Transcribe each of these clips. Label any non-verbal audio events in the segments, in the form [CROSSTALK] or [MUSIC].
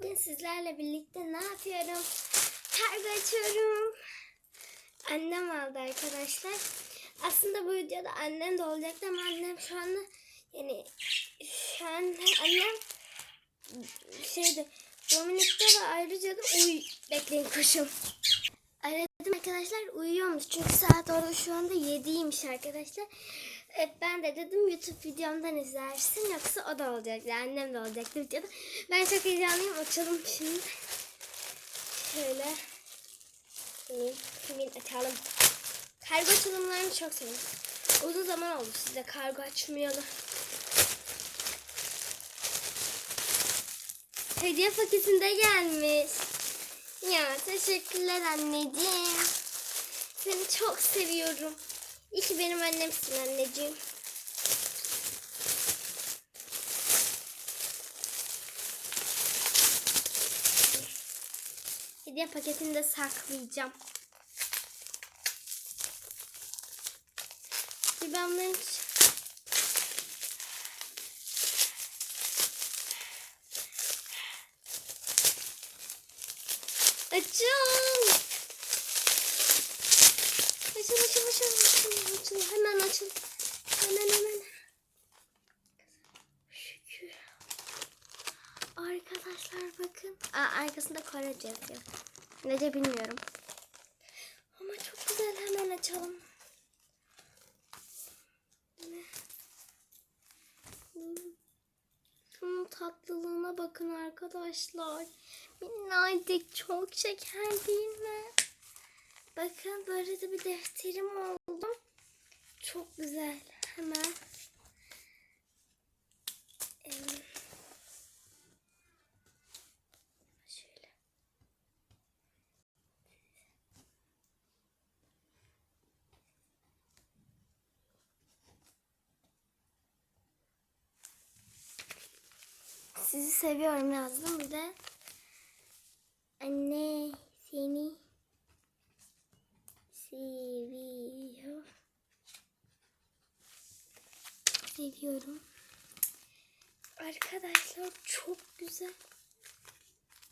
Bugün sizlerle birlikte ne yapıyorum? Kargo açıyorum. Annem aldı arkadaşlar. Aslında bu videoda annem de olacaktı ama annem şu anda yani şu an annem şeyde Dominik'te ve ayrıca da uy bekleyin koşum. Aradım arkadaşlar uyuyormuş çünkü saat orada şu anda 7'ymiş arkadaşlar. Evet, ben de dedim YouTube videomdan izlersin yoksa o da olacaktı. Annem de olacaktı videoda. Ben çok heyecanlıyım. Açalım şimdi. Şöyle. Kimin açalım. Kargo açılımlarını çok seviyorum. Uzun zaman oldu size kargo açmayalı. Hediye paketinde gelmiş. Ya teşekkürler anneciğim. Seni çok seviyorum. İyi ki benim annemsin anneciğim. Hediye paketini de saklayacağım. Bir ben bunları Açın. Açıl açıl açıl açıl açıl hemen açıl. Hemen hemen. Şükür. Arkadaşlar bakın. Aa, arkasında Korece yazıyor. Nece bilmiyorum. Ama çok güzel hemen açalım. Bakın arkadaşlar. Minnacık çok şeker değil mi? Bakın böyle de bir defterim oldu. Çok güzel. Hemen. Sizi seviyorum yazdım bir de. Anne seni seviyor. Seviyorum. Arkadaşlar çok güzel.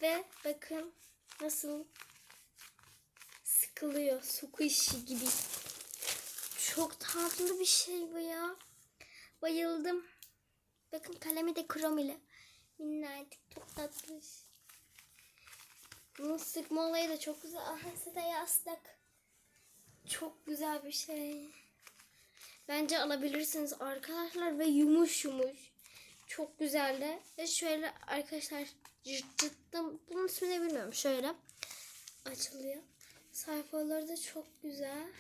Ve bakın nasıl sıkılıyor. Squishy gibi. Çok tatlı bir şey bu ya. Bayıldım. Bakın kalemi de krom ile. Minnacık çok tatlı. Bunun sıkma olayı da çok güzel. Aha yastık. Çok güzel bir şey. Bence alabilirsiniz arkadaşlar ve yumuş yumuş. Çok güzel de. Ve şöyle arkadaşlar cırt cırttım. Bunun ismini bilmiyorum. Şöyle açılıyor. Sayfaları da çok güzel.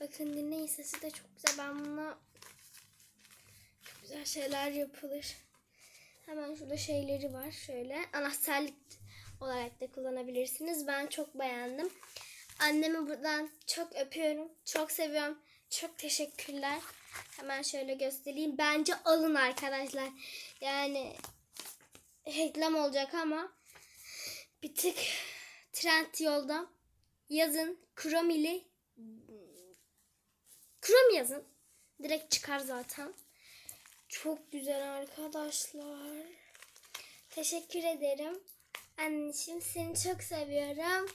Bakın dinleyin sesi de çok güzel. Ben buna çok güzel şeyler yapılır. Hemen şurada şeyleri var. Şöyle anahtarlık olarak da kullanabilirsiniz. Ben çok beğendim. Annemi buradan çok öpüyorum. Çok seviyorum. Çok teşekkürler. Hemen şöyle göstereyim. Bence alın arkadaşlar. Yani reklam olacak ama bir tık trend yolda. Yazın kromili krom yazın. Direkt çıkar zaten. Çok güzel arkadaşlar. Teşekkür ederim. Anneciğim seni çok seviyorum.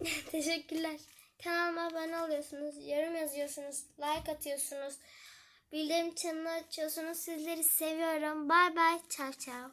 [LAUGHS] Teşekkürler. Kanalıma abone oluyorsunuz, yorum yazıyorsunuz, like atıyorsunuz. Bildirim çanını açıyorsunuz. Sizleri seviyorum. Bay bay. Çav çav.